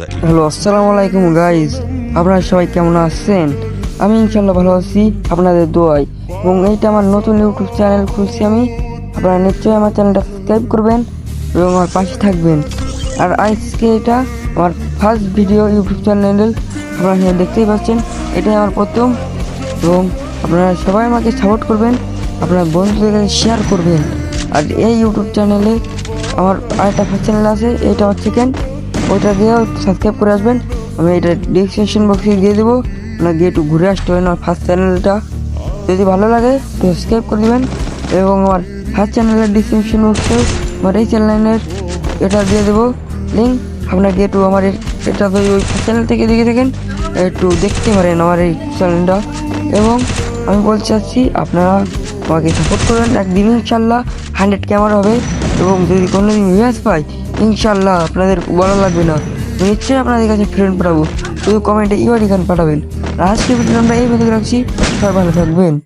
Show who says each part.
Speaker 1: Hello আসসালামু আলাইকুম guys আপনারা সবাই কেমন আছেন? আমি ইনশাল্লাহ ভালো আছি, আপনাদের দোয়াই এবং এইটা আমার নতুন ইউটিউব চ্যানেল খুলছি আমি। আপনারা নিশ্চয়ই আমার চ্যানেলটা সাবস্ক্রাইব করবেন এবং আমার পাশে থাকবেন। আর আজকে এটা আমার ফার্স্ট ভিডিও ইউটিউব চ্যানেল আপনারা এখানে দেখতেই পাচ্ছেন, এটাই আমার প্রথম। এবং আপনারা সবাই আমাকে সাপোর্ট করবেন, আপনার বন্ধুদের কাছে শেয়ার করবেন। আর এই ইউটিউব চ্যানেলে আমার আরেকটা চ্যানেল আছে, এটা আমার সেকেন্ড ওইটা দিয়েও সাবস্ক্রাইব করে আসবেন। আমি এটা ডিসক্রিপশন বক্সে দিয়ে দেবো। আপনার গিয়ে একটু ঘুরে আসতে হবে আমার ফার্স্ট চ্যানেলটা যদি ভালো লাগে সাবস্ক্রাইব করে দেবেন। এবং আমার ফার্স্ট চ্যানেলের ডিসক্রিপশন বক্সেও আমার এই চ্যানেলের এটা দিয়ে দেবো। লিঙ্ক আপনার গিয়ে একটু আমার এটা যদি ওই চ্যানেল থেকে দেখে থাকেন, একটু দেখতে পারেন আমার এই চ্যানেলটা এবং আমি বলতে চাচ্ছি, আপনারা আমাকে সাপোর্ট করবেন। একদিন ইনশাল্লাহ হান্ড্রেড ক্যামেরা হবে। এবং যদি কোনোদিন দিন পাই, ইনশাল্লাহ আপনাদের ভালো লাগবে না। নিশ্চয়ই আপনাদের কাছে ফ্রেন্ড পাঠাবো। শুধু কমেন্টে ইউআর এখানে পাঠাবেন। আজকে আমরা এই ভিডিও রাখছি। সবাই ভালো থাকবেন।